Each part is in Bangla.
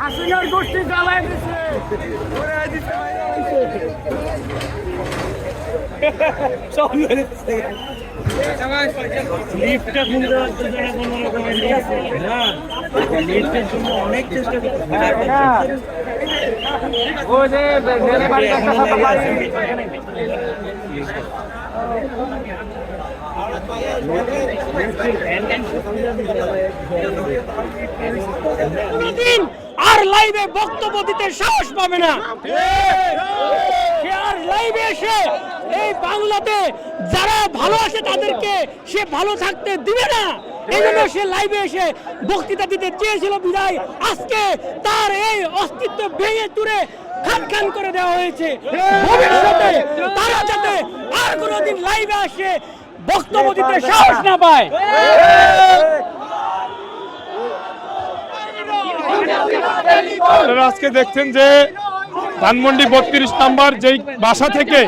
হাসিনার গোষ্ঠী জ্বালায় দিছে। লিফটটা খুলতে পারছে না কোনো রকমের না লিফটের জন্য অনেক চেষ্টা করতে ও যে জেলে বাড়ির কথা কোনদিন আর লাইভে বক্তব্য দিতে সাহস পাবে না। লাইভে এসে এই বাংলাতে যারা ভালো আছে তাদেরকে সে ভালো থাকতে দিবে না। সে লাইভে এসে বক্তৃতা দিতে চেয়েছিল বিদায়। আজকে তার এই অস্তিত্ব ভেঙে খান খান করে দেওয়া হয়েছে। ভবিষ্যতে তারা যাতে আর কোনোদিন লাইভে আসে, বক্তব্য দিতে সাহস না পায়। আজকে দেখছেন যে ধানমন্ডি বত্রিশ নাম্বার, যেই বাসা থেকে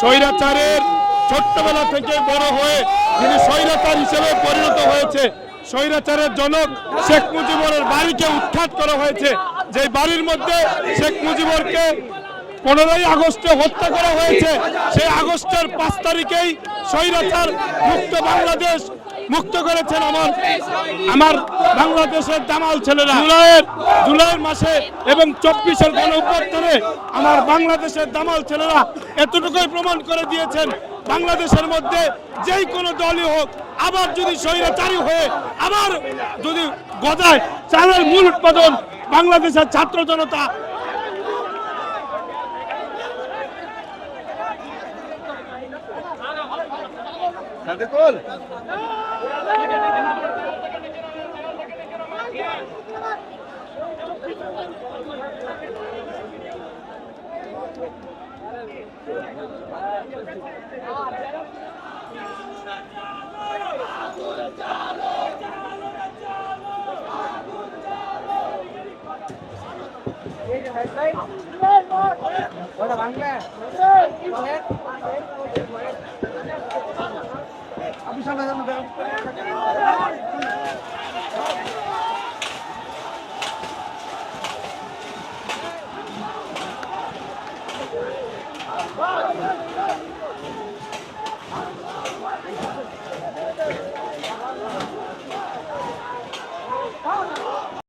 স্বৈরাচারের ছোট্টবেলা থেকে বড় হয়ে তিনি স্বৈরাচার হিসেবে পরিণত হয়েছে। স্বৈরাচারের জনক শেখ মুজিবুরের বাড়িকে উৎখাত করা হয়েছে। যে বাড়ির মধ্যে শেখ মুজিবুরকে পনেরোই আগস্টে হত্যা করা হয়েছে, সেই আগস্টের পাঁচ তারিখেই স্বৈরাচার মুক্ত বাংলাদেশ মুক্ত করেছেন আমার আমার বাংলাদেশের দামাল ছেলেরা। জুলাইয়ের জুলাই মাসে এবং চব্বিশের গণ অভ্যর্থনে আমার বাংলাদেশের দামাল ছেলেরা এতটুকুই প্রমাণ করে দিয়েছেন বাংলাদেশের মধ্যে যেই কোনো দলই হোক আবার যদি স্বৈরাচারী হয়ে আবার যদি গজায় চালের মূল উৎপাদন বাংলাদেশের ছাত্র জনতা Sandekol. बड़ा बांग्ला है ইনশাল্লাহ যেন Bye.